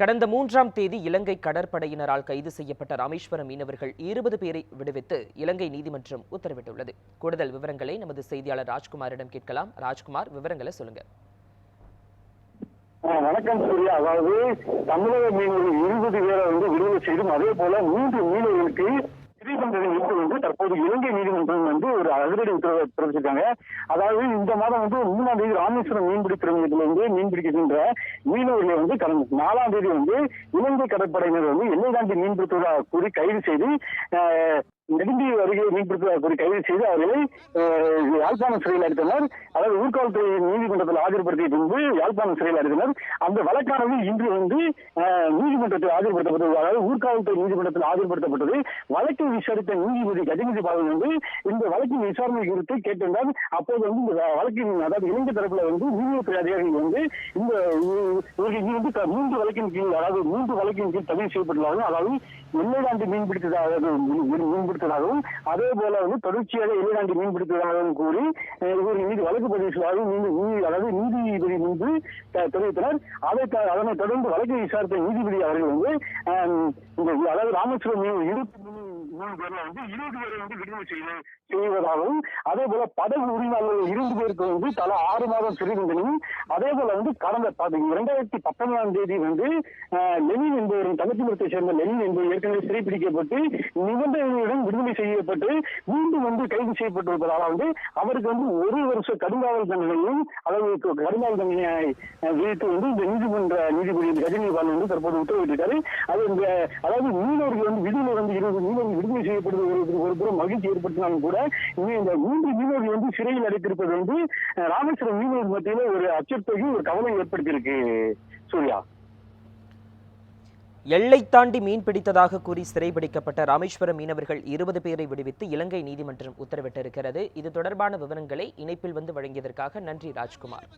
கடந்த மூன்றாம் தேதி இலங்கை கடற்படையினரால் கைது செய்யப்பட்ட ராமேஸ்வரம் மீனவர்கள் இருபது பேரை விடுவித்து இலங்கை நீதிமன்றம் உத்தரவிட்டுள்ளது. கூடுதல் விவரங்களை நமது செய்தியாளர் ராஜ்குமாரிடம் கேட்கலாம். ராஜ்குமார் விவரங்களை சொல்லுங்க. வணக்கம் சூர்யா. அதாவது தமிழக மீனவர்கள் இருபது பேரை வந்து விடுதலை செய்தும் அதே போல மூன்று மீனவர்களுக்கு ஸ்ரீபந்தனை மீட்பு வந்து தற்போது இலங்கை நீதிமன்றம் வந்து ஒரு அதிரடி உத்தரவை பிறப்பிச்சிருக்காங்க. அதாவது இந்த மாதம் வந்து மூணாம் தேதி ராமேஸ்வரம் மீன்பிடி துறைமுகத்தில் வந்து மீன்பிடிக்கின்ற மீனவர்களை வந்து கடந்த நாலாம் தேதி வந்து இலங்கை கடற்படையினர் வந்து எல்லை தாண்டி மீன்பிடித்துவதாக கூறி கைது செய்து ஆஹ், நெடுந்தி அருகே மீன்பிடித்துவதாக கூறி கைது செய்து அவர்களை யாழ்ப்பாணம் சிறையில் அடைத்தனர். அதாவது ஊர்காவல்துறை நீதிமன்றத்தில் ஆஜர்படுத்திய பின்பு யாழ்ப்பாணம் சிறையில் அடைத்தனர் அந்த வழக்கானது இன்று வந்து நீதிமன்றத்தில் ஆஜர்படுத்தப்பட்டது. அதாவது ஊர்காவல்துறை நீதிமன்றத்தில் ஆஜர்படுத்தப்பட்டது. வழக்கை விசாரித்த நீதிபதி கஜநிதி பாலன் வந்து இந்த வழக்கின் விசாரணை குறித்து கேட்டிருந்தார். அப்போது வந்து இந்த வழக்கின் அதாவது இளைஞர் தரப்புல வந்து நீதித்துறை அதிகாரிகள் வந்து இந்த இவர்கள் வந்து மூன்று வழக்கின் கீழ் அதாவது மூன்று வழக்கின் கீழ் பதிவு செய்யப்பட்டுள்ளார்கள் அதாவது எல்லை தாண்டி மீன்பிடித்ததாக மீன்பிடித்த மீன்பிடித்ததாகவும் அதே போல வந்து தொடர்ச்சியாக எல்லை தாண்டி மீன்பிடித்ததாகவும் கூறி அஹ், மீது வழக்கு பதிவு செய்வதாகவும் அதாவது நீதிபதி முன்பு தெரிவித்தனர். அதை அதனை தொடர்ந்து வழக்கை விசாரித்த நீதிபதி அவர்கள் வந்து அதாவது ராமேஸ்வரம் மீன் இருபத்தி மூணு மூணு பேர்ல வந்து இருபது பேரை வந்து விடுதலை செய்ய செய்வதாகவும் அதே போல படகு உரிமையாளர்கள் இரண்டு பேருக்கு வந்து தலா ஆறு மாதம் சிறை தண்டனையும் அதே போல வந்து கடந்த இரண்டாயிரத்தி பத்தொன்பதாம் தேதி வந்து லெனின் என்பவரின் தங்கச்சிபுரத்தை சேர்ந்த லெனின் என்பவர் ஏற்கனவே சிறைப்பிடிக்கப்பட்டு நிபந்தனையுடன் விடுதலை செய்யப்பட்டு மீண்டும் வந்து கைது செய்யப்பட்டிருப்பதால வந்து அவருக்கு வந்து ஒரு வருஷ கடுங்காவல் தண்டனையும் அதாவது கடுங்காவல் தண்டனையை விதித்து வந்து இந்த நீதிமன்ற நீதிபதி ரஜினிகாந்த் வந்து தற்போது உத்தரவிட்டிருக்காரு. அது இந்த அதாவது மீனவர்கள் வந்து விடுதலை வந்து இருபது மீனவர்கள் விடுதலை செய்யப்படுவது ஒரு ஒரு புறம் மகிழ்ச்சி ஏற்பட்டாலும் கூட இன்னும் இந்த மூன்று மீனவர்கள் வந்து சிறையில் அடைத்திருப்பது வந்து ராமேஸ்வரம் மீனவர்கள் மத்தியில ஒரு அச்சத்தையும் ஒரு கவலை ஏற்படுத்தியிருக்கு சூர்யா. எல்லை தாண்டி மீன் பிடித்ததாக கூறி சிறைபிடிக்கப்பட்ட ராமேஸ்வரம் மீனவர்கள் இருபது பேரை விடுவித்து இலங்கை நீதிமன்றம் உத்தரவிட்டிருக்கிறது. இது தொடர்பான விவரங்களை இணைப்பில் வந்து வழங்கியதற்காக நன்றி ராஜ்குமார்.